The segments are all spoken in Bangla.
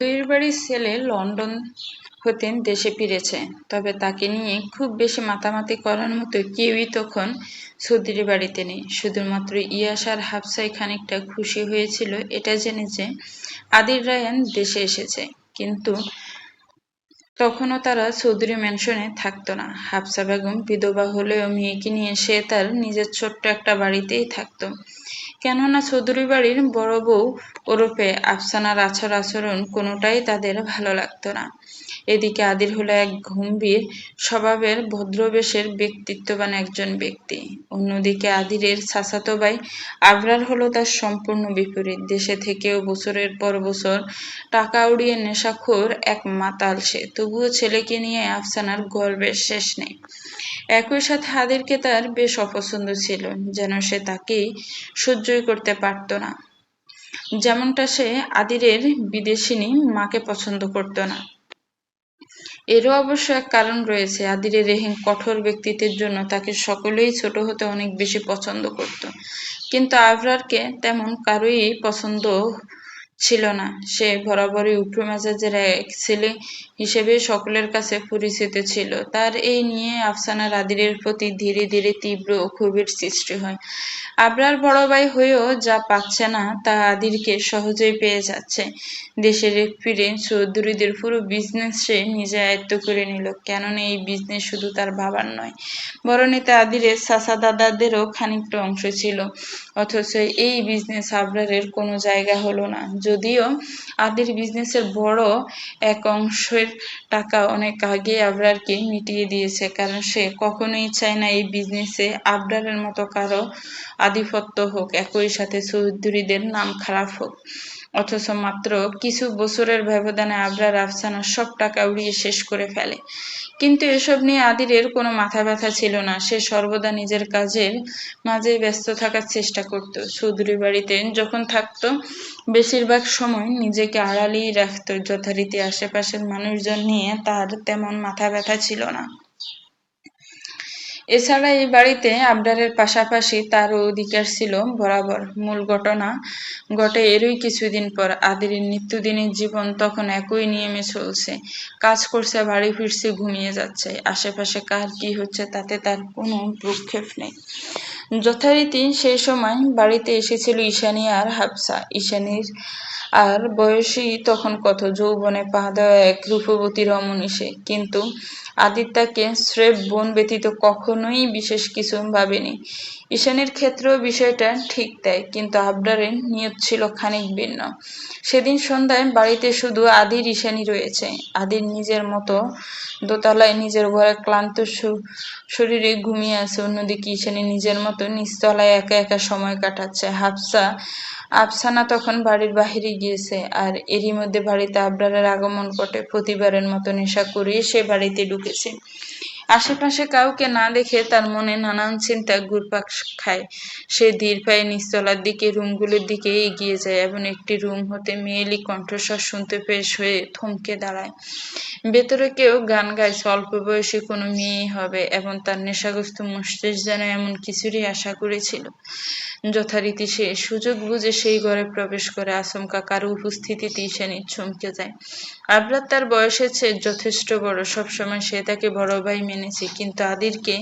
চৌধুরীর বাড়ির ছেলে লন্ডন হতে দেশে ফিরেছে, তবে তাকে নিয়ে খুব বেশি মাতামাতি করার মতো কেউই তখন চৌধুরীর বাড়িতে নেই। শুধুমাত্র ইয়াস আর হাফসাই খানিকটা খুশি হয়েছিল, এটা জেনে যে আদির রায়ান দেশে এসেছে, কিন্তু তখনও তারা চৌধুরী ম্যানশনে থাকতো না। হাফসা বেগম বিধবা হলেও মেয়েকে নিয়ে সে তার নিজের ছোট্ট একটা বাড়িতেই থাকতো। কেননা চৌধুরী বাড়ির বড় বউ ওরফে আফসানার আচর আচরণ কোনোটাই তাদের ভালো লাগতো না। এদিকে আদির হলো এক গম্ভীর স্বভাবের, ভদ্রবেশের, ব্যক্তিত্ববান একজন ব্যক্তি। অন্যদিকে আদিরের চাচাতো ভাই আবরার হলো তার সম্পূর্ণ বিপরীত। দেশে থেকেও বছরের পর বছর টাকা উড়িয়ে নেশাখোর এক মাতাল সে। তবুও ছেলেকে নিয়ে আফসানার গর্বের শেষ নেই। একই সাথে হাদিরকে তার বেশ অপছন্দ ছিল, যেন সে তাকেই সহ্যই করতে পারত না। যেমনটা সে আদিরের বিদেশিনী মাকে পছন্দ করত না। এরও অবশ্য এক কারণ রয়েছে, আদিরের রেহেন কঠোর ব্যক্তিত্বের জন্য তাকে সকলেই ছোট হতে অনেক বেশি পছন্দ করত। কিন্তু আবরারকে তেমন কারোই পছন্দ ছিল না। সে বরাবরই উগ্র মেজাজের এক ছেলে হিসেবে সকলের কাছে পরিচিত ছিল। তার এই নিয়ে আফসানা আদিরের প্রতি ধীরে ধীরে তীব্র ক্ষোভের সৃষ্টি হয়। আবরার বড় ভাই হয়েও যা পাচ্ছে না তা আদিরকে সহজেই পেয়ে যাচ্ছে। দেশের ফিরে চৌধুরীদের পুরো বিজনেস সে নিজে আয়ত্ত করে নিল। কেননা এই বিজনেস শুধু তার বাবার নয়, বরং এতে আদিরের চাচা দাদাদেরও খানিকটা অংশ ছিল। অথচ এই বিজনেস আবরারের কোনো জায়গা হলো না। যদিও আদির বিজনেসের বড় এক অংশের টাকা অনেক আগে আবরারকে মিটিয়ে দিয়েছে, কারণ সে কখনোই চায় না এই বিজনেসে আবরারের মতো কারও আধিপত্য হোক, একই সাথে চৌধুরীদের নাম খারাপ হোক। অথচ মাত্র কিছু বছরের ব্যবধানে আবরার আফসানা সব টাকা উড়িয়ে শেষ করে ফেলে। কিন্তু এসব নিয়ে আদিরের কোনো মাথা ব্যথা ছিল না। সে সর্বদা নিজের কাজের মাঝেই ব্যস্ত থাকার চেষ্টা করত। চৌধুরী বাড়িতে যখন থাকতো, বেশিরভাগ সময় নিজেকে আড়ালেই রাখত। যথারীতি আশেপাশের মানুষজন নিয়ে তার তেমন মাথা ব্যথা ছিল না। এছাড়া এই বাড়িতে আবদারের পাশাপাশি তারও অধিকার ছিল, বরাবর মূল ঘটনা ঘটে এরই কিছুদিন পর। আদির নিত্যদিনের জীবন তখন একই নিয়মে চলছে। কাজ করছে, বাড়ি ফিরছে, ঘুমিয়ে যাচ্ছে। আশেপাশে কার কি হচ্ছে তাতে তার কোনো ভ্রুক্ষেপ নেই। যথারীতি সেই সময় বাড়িতে এসেছিল ঈশানী আর হাফসা। ঈশানীর আর বয়সী তখন কত? যৌবনে পা দেওয়া এক রূপবতী রমণী সে। কিন্তু আদিত্যাকে স্রেফ বোন ব্যতীত কখনোই বিশেষ কিছু ভাবেনি। ঈশানের ক্ষেত্রেও বিষয়টা ঠিক তাই, কিন্তু আবরারের নিয়ত ছিল খানিক ভিন্ন। সেদিন সন্ধ্যায় বাড়িতে শুধু আদির ঈশানী রয়েছে। আদির নিজের মতো দোতলায় নিজের ঘরে ক্লান্ত শরীরে ঘুমিয়ে আছে, অন্যদিকে ঈশানী নিজের মতো নিচতলায় একা একা সময় কাটাচ্ছে। হাফসা আফসানা তখন বাড়ির বাহিরে গিয়েছে, আর এরই মধ্যে বাড়িতে আবরারের আগমন ঘটে। প্রতিবারের মতো নেশা করিয়ে সে বাড়িতে ঢুকেছে। আশেপাশে কাউকে না দেখে তার মনে নানান চিন্তা ঘুরপাক খায়। সে ধীর পায়ে নিচতলার দিকে, রুমগুলোর দিকে এগিয়ে যায় এবং একটি রুম হতে মেয়েলি কণ্ঠস্বর শুনতে পেশ হয়ে থমকে দাঁড়ায়। ভেতরে কেউ গান গাইছে অল্প বয়সী কোনো মেয়ে হবে এবং তার নেশাগ্রস্ত মস্তিষ্ক যেন এমন কিছুরই আশা করেছিল। যথারীতি সে সুযোগ বুঝে সেই ঘরে প্রবেশ করে আচমকা কারও উপস্থিতিতে ঈশানী চমকে যায়। আবরাত তার বয়সের চেয়ে যথেষ্ট বড়, সবসময় সে তাকে বড় ভাই মেনেছে, কিন্তু আদিরকে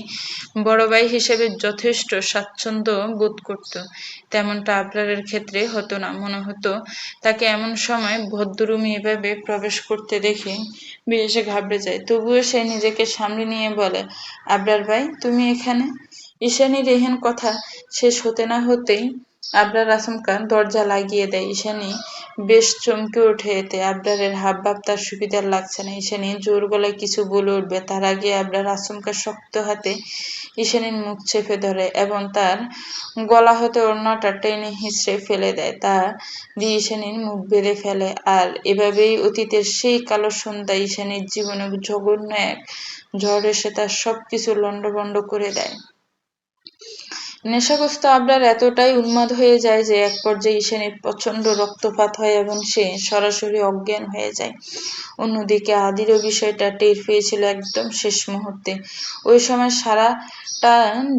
বড় ভাই হিসেবে যথেষ্ট স্বাচ্ছন্দ্য বোধ করত। তেমনটা আবরারের ক্ষেত্রে হতো না। মনে হতো তাকে এমন সময় ভদ্ররুমি এভাবে প্রবেশ করতে দেখে বিশেষে ঘাবড়ে যায়। তবুও সে নিজেকে সামনে নিয়ে বলে, আবরার ভাই, তুমি এখানে? ঈশানী এহেন কথা শেষ হতে না হতেই আবরার আচমকা দরজা লাগিয়ে দেয়। ঈশানী বেশ চমকে ওঠে এতে। আবরারের হাবভাব তার সুবিধার লাগছে না। ঈশানী জোর গলায় কিছু বলে উঠবে। তার আগে আবরার আচমকা শক্ত হাতে ঈশানীর মুখ চেপে ধরে এবং তার গলা হতে অন্যটা টেনে হিঁচড়ে ফেলে দেয়। তা দিয়ে ঈশানীর মুখ বেঁধে ফেলে। আর এভাবেই অতীতের সেই কালো সন্ধ্যা ঈশানীর জীবনে জঘন্য এক ঝড় এসে তার সবকিছু লণ্ডভণ্ড করে দেয়। নেশাগ্রস্ত আবরার এতটাই উন্মাদ হয়ে যায় যে এক পর্যায়ে ঈশানীর প্রচণ্ড রক্তপাত হয় এবং সে সরাসরি অজ্ঞান হয়ে যায়। অন্যদিকে আদিরও বিষয়টা টের পেয়েছিল একদম শেষ মুহূর্তে। ওই সময় সারাটা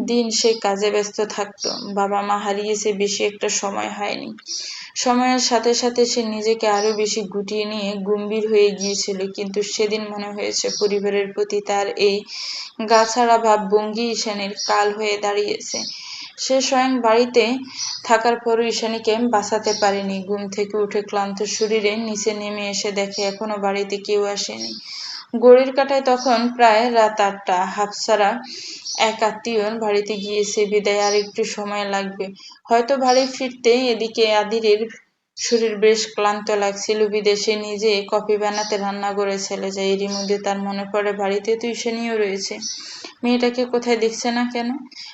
দিন সে কাজে ব্যস্ত থাকতো। বাবা মা হারিয়েছে বেশি একটা সময় হয়নি। সময়ের সাথে সাথে সে নিজেকে আরও বেশি গুটিয়ে নিয়ে গম্ভীর হয়ে গিয়েছিল। কিন্তু সেদিন মনে হয়েছে পরিবারের প্রতি তার এই গাছাড়া ভাব বঙ্গি ঈশানের কাল হয়ে দাঁড়িয়েছে। সে স্বয়ং বাড়িতে থাকার পরও ঈশানীকে বাঁচাতে পারেনি। ঘুম থেকে উঠে ক্লান্ত শরীরে নিচে নেমে এসে দেখে এখনও বাড়িতে কেউ আসেনি। গড়ির কাটায় তখন প্রায় রাত আটটা। হাফসারা এক আত্মীয় বাড়িতে গিয়েছে। বিদায় আর একটু সময় লাগবে। হয়তো বাড়ি ফিরতে এদিকে আদিরের শরীর বেশ ক্লান্ত লাগছিল, বিদেশে নিজে কফি বানাতে রান্না করে চলে যায় এরই মধ্যে তার মনে পড়ে, বাড়িতে তো ঈশানীও রয়েছে। মেয়েটাকে কোথায় দেখছে না কেন?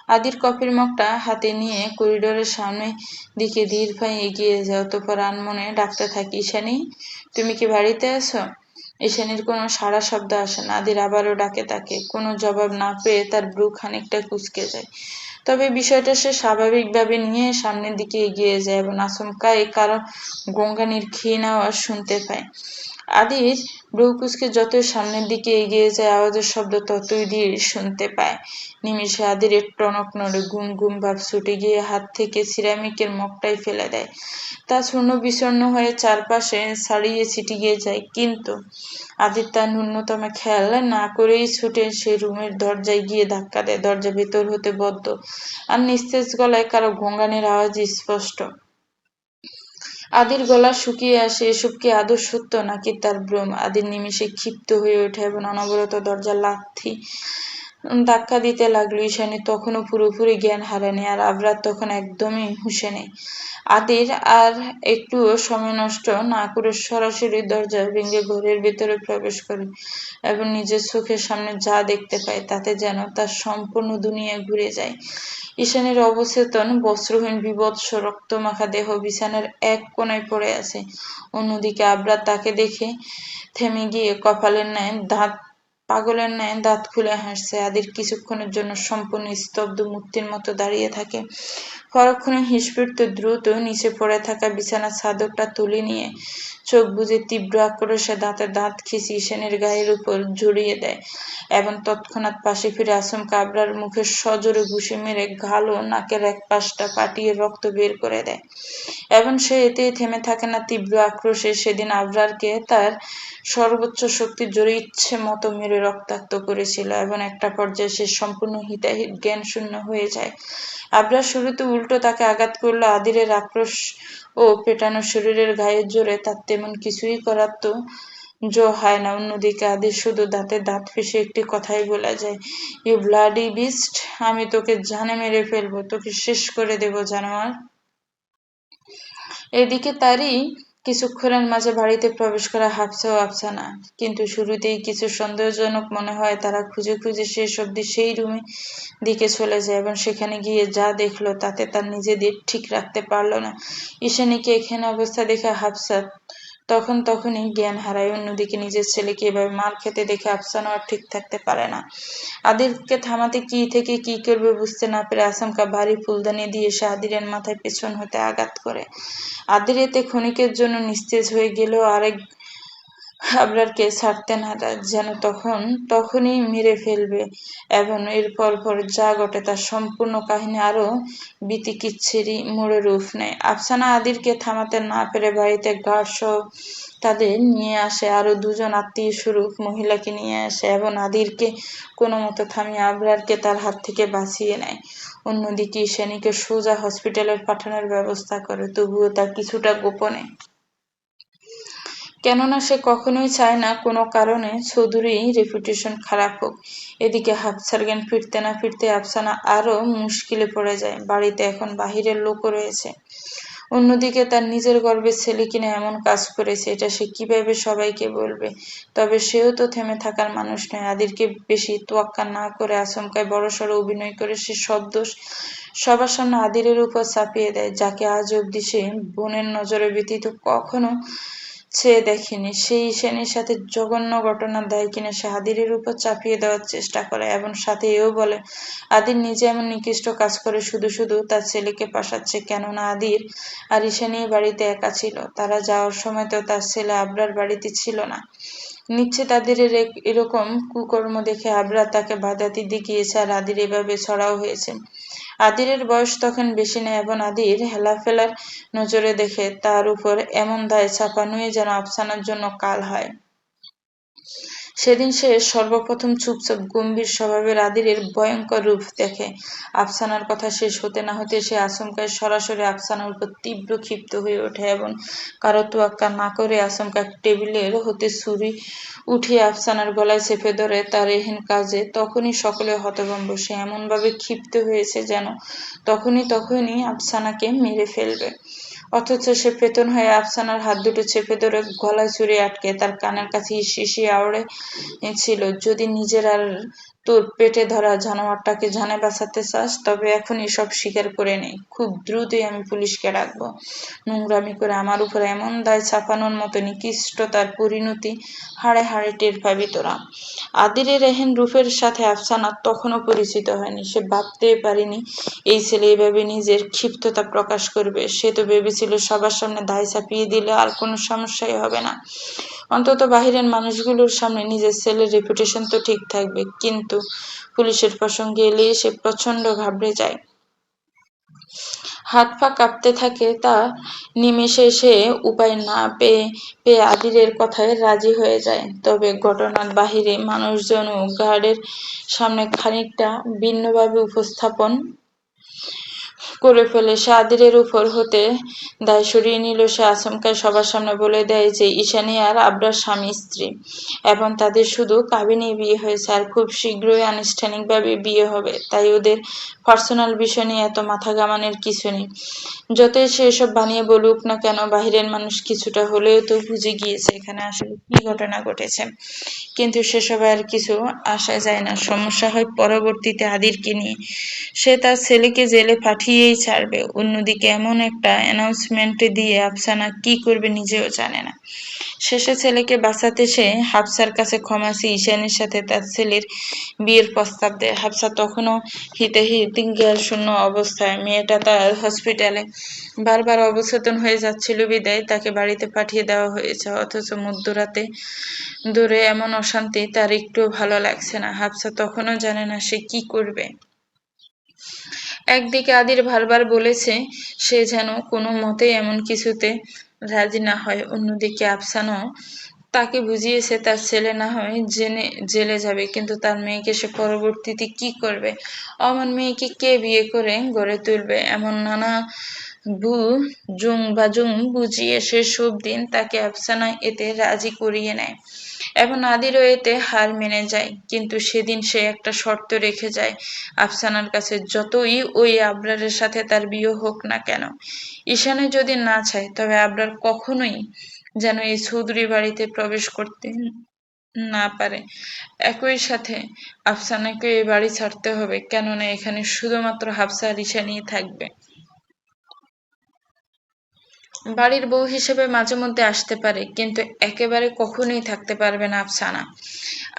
আদির কফির মগটা হাতে নিয়ে করিডোরের সামনে দিকে ধীর ভাই এগিয়ে যায়, অতপর আনমনে ডাকতে থাকি, ঈশানী, তুমি কি বাড়িতে আছো? ঈশানীর কোনো সাড়া শব্দ আসে না, আদির আবারও ডাকে তাকে, কোনো জবাব না পেয়ে তার ব্রু খানিকটা কুচকে যায়। তবে বিষয়টা সে স্বাভাবিকভাবে নিয়ে সামনের দিকে এগিয়ে যায় এবং আচমকা আচমকাই কারও গঙ্গানির ক্ষীণ আওয়াজ শুনতে পায়। আদির ব্রৌকুচকে যতই সামনের দিকে এগিয়ে যায়, আওয়াজের শব্দ ততই ধীর শুনতে পায়। নিমিষে আদিরের টনক নড়ে গুম গুম ভাব ছুটে গিয়ে হাত থেকে সিরামিকের মগটাই ফেলে দেয়। তা চূর্ণ বিচূর্ণ হয়ে চারপাশে ছাড়িয়ে ছিটিয়ে যায়। কিন্তু আদির তার ন্যূনতম খেয়াল না করেই ছুটে সে রুমের দরজায় গিয়ে ধাক্কা দেয়। দরজা ভেতর হতে বদ্ধ। আর নিস্তেজ গলায় কারও ঘোঙ্গানের আওয়াজ স্পষ্ট। আদির গলা শুকিয়ে আসে, এসব কি আদৌ সত্য? নাকি তার ভ্রম আদির নিমেষে ক্ষিপ্ত হয়ে ওঠে এবং অনবরত দরজা লাথি ধাক্কা দিতে লাগল ঈশানী। তখনও পুরোপুরি জ্ঞান হারায়নি আর আবরাত তখন একদমই হুঁশে নেই। আদির আর একটুও সময় নষ্ট না করে সরাসরি দরজা ভেঙে ঘরের ভিতরে প্রবেশ করে এবং নিজের চোখের সামনে যা দেখতে পায় তাতে যেন তার সম্পূর্ণ দুনিয়া ঘুরে যায়। ঈশানের অবচেতন, বস্ত্রহীন, বিভৎস রক্তমাখা দেহ বিছানার এক কোনায় পড়ে আছে। অন্যদিকে আবরা তাকে দেখে থেমে গিয়ে কপালের ন্যায় দাঁত পাগলের ন্যায় দাঁত খুলে হাসছে। আদির কিছুক্ষণের জন্য সম্পূর্ণ স্তব্ধ মূর্তির মতো দাঁড়িয়ে থাকে। পরক্ষণে হিসপিড়তে দ্রুত নিচে পড়ে থাকা বিছানার চাদরটা তুলে নিয়ে চোখ বুঝে তীব্র আক্রোশে দাঁতে দাঁত খিচি ঈশানের গায়ের উপর জড়িয়ে দেয় এবং তৎক্ষণাৎ পাশে ফিরে আসম কাবরার মুখে সজোরে ঘুষি মেরে ঘালো নাকের এক পাশটা পাটিয়ে রক্ত বের করে দেয়। এবং সে এতেই থেমে থাকে না তীব্র আক্রোশে। সেদিন আবরারকে তার সর্বোচ্চ শক্তির জোরে ইচ্ছে মতো মেরে রক্তাক্ত করেছিল এবং একটা পর্যায়ে সে সম্পূর্ণ হিতাহিত জ্ঞান শূন্য হয়ে যায়। আবরার শুরুতে উল্টো তাকে আঘাত করল। আদিরের আক্রোশ ও পেটানো শরীরের গায়ের জোরে তার তেমন কিছুই করার তো জো হয় না। অন্যদিকে আদির শুধু দাঁতে দাঁত ফেসে একটি কথাই বলা যায় ইউ ব্লাডি বিস্ট আমি তোকে জানে মেরে ফেলব, তোকে শেষ করে দেবো, জানোয়ার। এদিকে তারই কিছুক্ষণের মাঝে বাড়িতে প্রবেশ করা হাফসা ও আফসানা। কিন্তু শুরুতেই কিছু সন্দেহজনক মনে হয় তারা খুঁজে খুঁজে শেষ অব্দি সেই রুমে দিকে চলে যায় এবং সেখানে গিয়ে যা দেখল তাতে তার নিজেদের ঠিক রাখতে পারল না। ঈশানীকে এখানে অবস্থা দেখে হাফসা তখন তখনই জ্ঞান হারায়, অন্যদিকে নিজের ছেলেকে এভাবে মার খেতে দেখে আফসানও আর ঠিক থাকতে পারে না। আদিরকে থামাতে কি থেকে কি করবে বুঝতে না পেরে আসামকা ভারী ফুলদানি দিয়ে সে আদিরের মাথায় পেছন হতে আঘাত করে। আদির এতে ক্ষণিকের জন্য নিস্তেজ হয়ে গেলেও আরেক আবরারকে ছাড়তে না যেন তখন, তখনই মেরে ফেলবে এবং এরপর পর যা ঘটে তার সম্পূর্ণ কাহিনী আরও বিতিকিচ্ছেরই মোড়ে রূপ নেয়। আফসানা আদিরকে থামাতে না পেরে বাড়িতে গার্ড সহ তাদের নিয়ে আসে। আরও দুজন আত্মীয় স্বরূপ মহিলাকে নিয়ে আসে এবং আদিরকে কোনো মতো থামিয়ে আবরারকে তার হাত থেকে বাঁচিয়ে নেয়। অন্যদিকে ঈশানীকে সোজা হসপিটালে পাঠানোর ব্যবস্থা করে, তবুও তা কিছুটা গোপনে। কেননা সে কখনোই চায় না কোনো কারণে চৌধুরী রেপুটেশন খারাপ হোক। এদিকে হাফসার জ্ঞান ফিরতে না ফিরতে আফসানা আরও মুশকিলে পড়ে যায়, বাড়িতে এখন বাহিরের লোকও রয়েছে। অন্যদিকে তার নিজের গর্বের ছেলে কিনা এমন কাজ করেছে, এটা সে কীভাবে সবাইকে বলবে? তবে সেও তো থেমে থাকার মানুষ নয়। আদিরকে বেশি তোয়াক্কা না করে আচমকায় বড়সড় অভিনয় করে সে সব দোষ সবার সামনে আদিরের উপর চাপিয়ে দেয়, যাকে আজ অব্দি সে বোনের নজরে ব্যতীত কখনো সে দেখেনি। সেই ঈশানীর সাথে জঘন্য ঘটনার দায় কিনা সে আদিরের উপর চাপিয়ে দেওয়ার চেষ্টা করে এবং সাথে এও বলে, আদির নিজে এমন নিকৃষ্ট কাজ করে শুধু শুধু তার ছেলেকে পাশাচ্ছে কেননা আদির আর ঈশানী বাড়িতে একা ছিল। তারা যাওয়ার সময় তো তার ছেলে আবরার বাড়িতে ছিল না। নিচ্ছে তাদের এরকম কুকর্ম দেখে আবরা তাকে বাধা দিতে গিয়েছে আর আদির এভাবে ছড়াও হয়েছে। আদিরের বয়স তখন বেশি নেই এবং আদির হেলাফেলার নজরে দেখে তার উপর এমন দায় চাপানোই যেন আফসানার জন্য কাল হয়। সেদিন সে সর্বপ্রথম চুপচাপ গম্ভীর স্বভাবের আদিরের ভয়ঙ্কর রূপ দেখে। আফসানার কথা শেষ হতে না হতে সে আচমকায় সরাসরি আফসানার উপর তীব্র ক্ষিপ্ত হয়ে ওঠে এবং কারও তোয়াক্কা না করে আচমকা টেবিলের হতে ছুরি উঠিয়ে আফসানার গলায় চেপে ধরে তার এহেন কাজে। তখনই সকলে হতভম্ব। সে এমনভাবে ক্ষিপ্ত হয়েছে যেন তখনই তখনই আফসানাকে মেরে ফেলবে। অথচ সে পেতন হয়ে আফসানার হাত দুটো চেপে ধরে গলায় চুরি আটকে তার কানের কাছে শিশি আওড়ে ছিল, যদি নিজের আর তোর পেটে ধরা জানোয়ারটাকে জানে বাঁচাতে চাস, তবে এখন এসব স্বীকার করে নেই খুব দ্রুতই আমি পুলিশকে রাখব নোংরামি করে আমার উপর এমন দায় ছাপানোর মতো নিকৃষ্ট তার পরিণতি হাড়ে হাড়ে টের পাবি তোরা। আদিরের এহেন রূপের সাথে আফসানা তখনও পরিচিত হয়নি। সে ভাবতে পারিনি, এই ছেলে এভাবে নিজের ক্ষিপ্ততা প্রকাশ করবে। সে তো ভেবেছিল সবার সামনে দায় চাপিয়ে দিলে আর কোনো সমস্যাই হবে না। অন্তত বাহিরের মানুষগুলোর সামনে নিজের ছেলের রেপুটেশন তো ঠিক থাকবে, কিন্তু পুলিশের প্রসঙ্গে এলে সে প্রচণ্ড ঘাবড়ে যায়। হাত পা কাঁপতে থাকে তা নিমেষে সে উপায় না পেয়ে পেয়ে আদিরের কথায় রাজি হয়ে যায়। তবে ঘটনার বাহিরে মানুষজন ও গার্ডের সামনে খানিকটা ভিন্নভাবে উপস্থাপন করে ফেলে। সে আদিরের উপর হতে দায় সরিয়ে নিল সে আচমকায় সবার সামনে বলে দেয় যে, ঈশানী আর আবরার স্বামী স্ত্রী এবং তাদের শুধু কাবিনেই বিয়ে হয়েছে আর খুব শীঘ্রই আনুষ্ঠানিকভাবে বিয়ে হবে। তাই ওদের পার্সোনাল বিষয় নিয়ে এত মাথা গামানের কিছু নেই। যতই সে এসব বানিয়ে বলুক না কেন, বাহিরের মানুষ কিছুটা হলেও তো বুঝে গিয়েছে এখানে আসলে কি ঘটনা ঘটেছে। কিন্তু সেসব আর কিছু আসা যায় না। সমস্যা হয় পরবর্তীতে আদিরকে নিয়ে। সে তার ছেলেকে জেলে পাঠিয়েই ছাড়বে। অন্যদিকে এমন একটা অ্যানাউন্সমেন্ট দিয়ে আফসানা কি করবে নিজেও জানে না। শেষে ছেলেকে বাঁচাতে সে হাফসার কাছে ক্ষমাসি ঈশানের সাথে তার ছেলের বিয়ের প্রস্তাব দেয়। হাফসা তখনও হিতে হিতে জ্ঞান শূন্য অবস্থায়। মেয়েটা তার হসপিটালে বারবার অবচেতন হয়ে যাচ্ছিল বিদায়। তাকে বাড়িতে পাঠিয়ে দেওয়া হয়েছে, অথচ মধ্যরাতে দূরে এমন অশান্তি তার একটু ভালো লাগছে না। হাফসা তখনও জানে না সে কি করবে। একদিকে আদির বারবার বলেছে, সে যেন কোনো মতেই এমন কিছুতে রাজি না হয়। অন্যদিকে আফসানও তাকে বুঝিয়েছে, তার ছেলে না হয় জেনে, জেলে যাবে, কিন্তু তার মেয়েকে সে পরবর্তীতে কি করবে? অমন মেয়েকে কে বিয়ে করে গড়ে তুলবে? এমন নানা বু জুং বা জুং বুঝিয়ে সে সব দিন তাকে আফসানা এতে রাজি করিয়ে নেয়। এবং আদিরও এতে হার মেনে যায়, কিন্তু সেদিন সে একটা শর্ত রেখে যায়, আফসানার কাছে যতই ওই আবরারের সাথে তার বিয়ে হোক না কেন। ঈশানে যদি না চায়, তবে আবরার কখনোই যেন এই চৌধুরী বাড়িতে প্রবেশ করতে না পারে। একই সাথে আফসানাকে এই বাড়ি ছাড়তে হবে, কেননা এখানে শুধুমাত্র হাফসা আর থাকবে। বাড়ির বউ হিসেবে মাঝে মধ্যে আসতে পারে, কিন্তু একেবারে কখনোই থাকতে পারবে না আফসানা।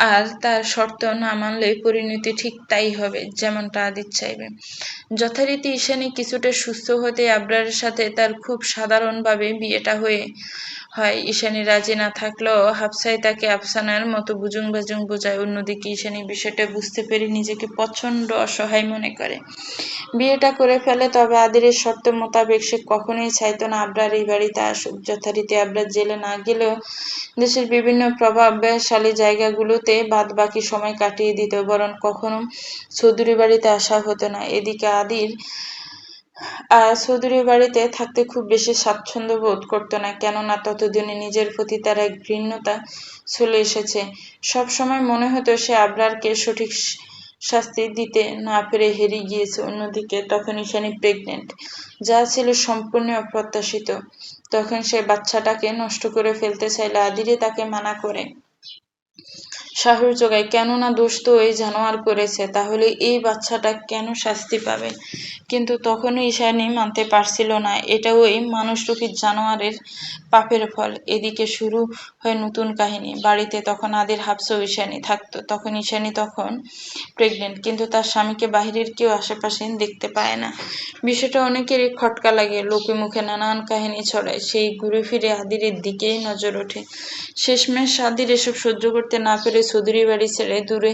আর তার শর্ত না মানলে পরিণতি ঠিক তাই হবে, যেমনটা আদিত চাইবে যথারীতি ঈশানী কিছুটা সুস্থ হতে আবরারের সাথে তার খুব সাধারণভাবে বিয়েটা হয়ে হয়। ঈশানী রাজি না থাকলেও হাফসাই তাকে আফসানার মতো বুজুং বাজুং বোঝায়। অন্যদিকে ঈশানী বিষয়টা বুঝতে পেরে নিজেকে প্রচণ্ড অসহায় মনে করে। বিয়েটা করে ফেলে, তবে আদিরের শর্ত মোতাবেক সে কখনোই চাইতো না আবরার এই বাড়িতে আসুক। যথারীতি আবরার জেলে না গেলেও দেশের বিভিন্ন প্রভাবশালী জায়গাগুলোতে বাদ বাকি সময় কাটিয়ে দিত, বরং কখনো চৌধুরী বাড়িতে আসা হতো না। এদিকে আদির আর চৌধুরী বাড়িতে থাকতে খুব বেশি স্বাচ্ছন্দ্য বোধ করতো না, কেননা ততদিনে নিজের প্রতি তার এক ঘৃণ্যতা চলে এসেছে। সব সময় মনে হতো সে আবরারকে সঠিক শাস্তি দিতে না পেরে হেরে গিয়েছে, অন্যদিকে তখন ঈশানী প্রেগনেন্ট যা ছিল সম্পূর্ণ অপ্রত্যাশিত। তখন সে বাচ্চাটাকে নষ্ট করে ফেলতে চাইলে আদিরে তাকে মানা করে। সাহস যোগায়, কেননা দোষ তো ওই জানোয়ার করেছে, তাহলে এই বাচ্চাটা কেন শাস্তি পাবে? কিন্তু তখনও ঈশানী মানতে পারছিল না এটা ওই মানুষরূপী জানোয়ারের পাপের ফল। এদিকে শুরু হয় নতুন কাহিনী। বাড়িতে তখন আদির হাফসো ঈশানী থাকতো, তখন ঈশানী তখন প্রেগনেন্ট কিন্তু তার স্বামীকে বাহিরের কেউ আশেপাশে দেখতে পায় না। বিষয়টা অনেকেরই খটকা লাগে লোকে মুখে নানান কাহিনী ছড়ায়। সেই ঘুরে ফিরে আদিরের দিকেই নজর ওঠে। শেষমেশ আদির এসব সহ্য করতে না পেরে চৌধুরী বাড়ি ছেড়ে দূরে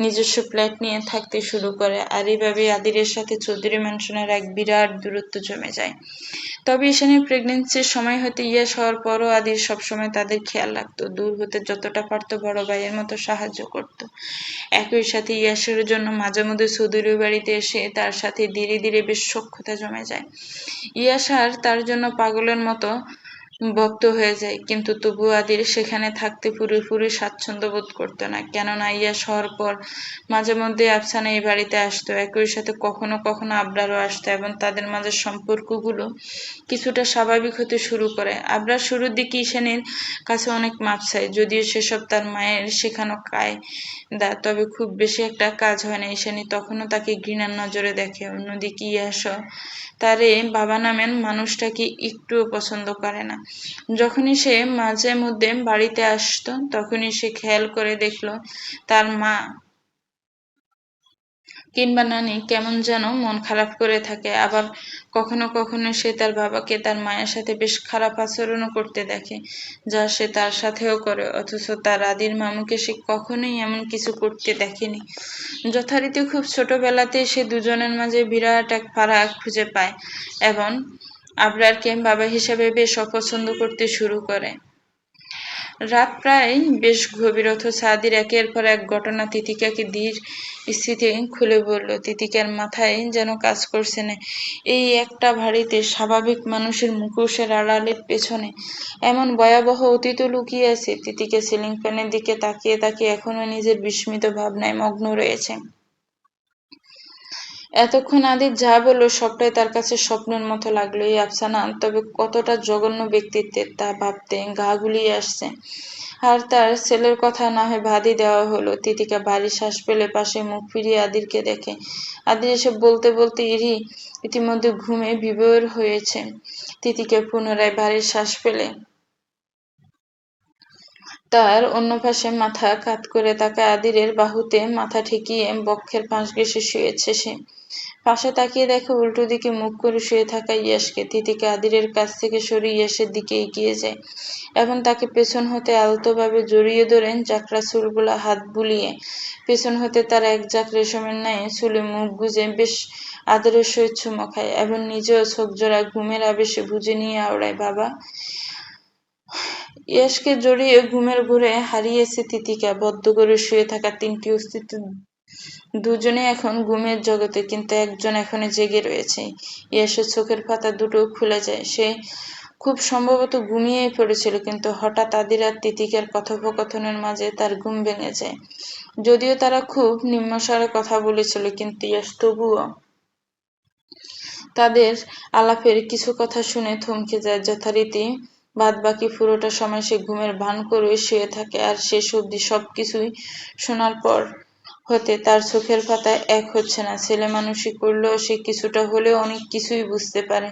নিজস্ব ফ্ল্যাট নিয়ে থাকতে শুরু করে। আর এইভাবে আদিরের সাথে চৌধুরী ম্যানশনের এক বিরাট দূরত্ব জমে যায়। তবে ঈশানের প্রেগনেন্সির সময় হতে ইয়াস হওয়ার পরও আদির সবসময় তাদের খেয়াল রাখতো। দূর হতে যতটা পারত বড় ভাইয়ের মতো সাহায্য করত। একই সাথে ইয়াসের জন্য মাঝে মধ্যে চৌধুরী বাড়িতে এসে তার সাথে ধীরে ধীরে বেশ সক্ষতা জমে যায়। ইয়াস আর তার জন্য পাগলের মতো ভক্ত হয়ে যায়। কিন্তু তবু আদির সেখানে থাকতে পুরোপুরি স্বাচ্ছন্দ্য বোধ করতো না। কেননা ইয়াস হওয়ার পর মাঝে মধ্যে আফসানা এই বাড়িতে আসতো। একই সাথে কখনো কখনো আবরারও আসতো এবং তাদের মাঝে সম্পর্কগুলো কিছুটা স্বাভাবিক হতে শুরু করে। আবরার শুরুর দিকে ঈশানের কাছে অনেক মাপ চায়। যদিও সেসব তার মায়ের শেখানো কায়দা, তবে খুব বেশি একটা কাজ হয় না। ঈশানী তখনও তাকে ঘৃণার নজরে দেখে। অন্যদিকে ইয়াস তারে বাবা নামের মানুষটাকে একটুও পছন্দ করে না। যখনই সে মাঝে মধ্যে বাড়িতে আসতো, তখনই সে খেয়াল করে দেখল তার মা কিংবা নানি কেমন যেন মন খারাপ করে থাকে। আবার কখনো কখনো সে তার বাবাকে তার মায়ের সাথে বেশ খারাপ আচরণও করতে দেখে, যা সে তার সাথেও করে, অথচ তার আদির মামুকে সে কখনোই এমন কিছু করতে দেখেনি। যথারীতি খুব ছোটবেলাতে সে দুজনের মাঝে বিরাট এক ফারাক খুঁজে পায় এবং আবরারকে বাবা হিসাবে বেশ অপছন্দ করতে শুরু করে। রাত প্রায় বেশ গভীর, অথচ আদির একের পর এক ঘটনা তিতিকাকে ধীর স্থিতি খুলে বলল, তিতিকার মাথায় যেন কাজ করছে না। এই একটা ভারীতে স্বাভাবিক মানুষের মুখোশের আড়ালের পেছনে এমন ভয়াবহ অতীত লুকিয়ে আছে। তিতিকে সিলিং ফ্যানের দিকে তাকিয়ে তাকিয়ে এখনও নিজের বিস্মিত ভাবনায় মগ্ন রয়েছে। এতক্ষণ আদির যা বলল, সবটাই তার কাছে স্বপ্নের মতো লাগল এই আফসানা। তবে কতটা জঘন্য ব্যক্তিত্বের তা ভাবতে গা গুলিয়ে আসছে। আর তার ছেলের কথা না হয় ভাদি দেওয়া হলো। তিতিকা বাড়ি শ্বাস পেলে পাশে মুখ ফিরিয়ে আদিরকে দেখে। আদির এসে বলতে বলতে ইরি ইতিমধ্যে ঘুমে বিভোর হয়েছে। তিতিকে পুনরায় বাড়ির শ্বাস পেলে তার অন্য পাশে মাথা কাত করে তাকে আদিরের বাহুতে মাথা ঠেকিয়ে বক্ষের পাশ ঘেসে শুয়েছে সে। পাশে তাকিয়ে দেখে উল্টো দিকে মুখ করে শুয়ে থাকা ইয়াসকে তিতিকে আদিরের কাছ থেকে সরিয়ে ইয়াসের দিকে এগিয়ে যায় এবং তাকে পেছন হতে আলতোভাবে জড়িয়ে ধরেন চাকরা চুলগুলা হাত বুলিয়ে। পেছন হতে তার এক জাক রেশমের ন্যায় চুলে মুখ গুজে বেশ আদরের সহিত চুমো খায় এবং নিজেও চোখ জোড়া ঘুমের আবেশে বুঝে নিয়ে আওড়ায়, বাবা। ইয়াসকে জড়িয়ে ঘুমের ঘুরে হারিয়েছে তিতিকা, বদ্ধ করে শুয়ে থাকা তিনটি অস্তিত্ব দুজনে এখন ঘুমের জগতে, কিন্তু একজন এখনও জেগে রয়েছে। ইয়াসের চোখের পাতা দুটো খুলে যায়। সে খুব সম্ভবত ঘুমিয়েই পড়েছিল, কিন্তু হঠাৎ আদিরাত তিতিকার কথোপকথনের মাঝে তার ঘুম ভেঙে যায়। যদিও তারা খুব নিম্নস্বরে কথা বলেছিল, কিন্তু ইয়াস তবুও তাদের আলাপের কিছু কথা শুনে থমকে যায়। যথারীতি বাদ বাকি পুরোটা সময় সে ঘুমের ভান করে শুয়ে থাকে, আর শেষ অবধি সব কিছুই শোনার পর হতে তার চোখের পাতায় এক হচ্ছে না। ছেলে মানুষই করলেও সে কিছুটা হলেও অনেক কিছুই বুঝতে পারে।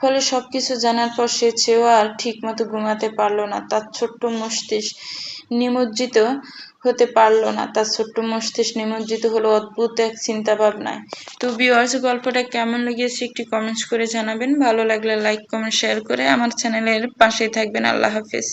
ফলে সব কিছু জানার পর সে চেয়েও আর ঠিক মতো ঘুমাতে পারল না। তার ছোট্ট মস্তিষ্ক নিমজ্জিত হতে পারল না। তার ছোট্ট মস্তিষ্ক নিমজ্জিত হলো অদ্ভুত এক চিন্তা ভাবনায় তো বিওয়ার্স গল্পটা কেমন লেগেছে একটি কমেন্টস করে জানাবেন। ভালো লাগলে লাইক কমেন্ট শেয়ার করে আমার চ্যানেলের পাশেই থাকবেন। আল্লাহ হাফেজ।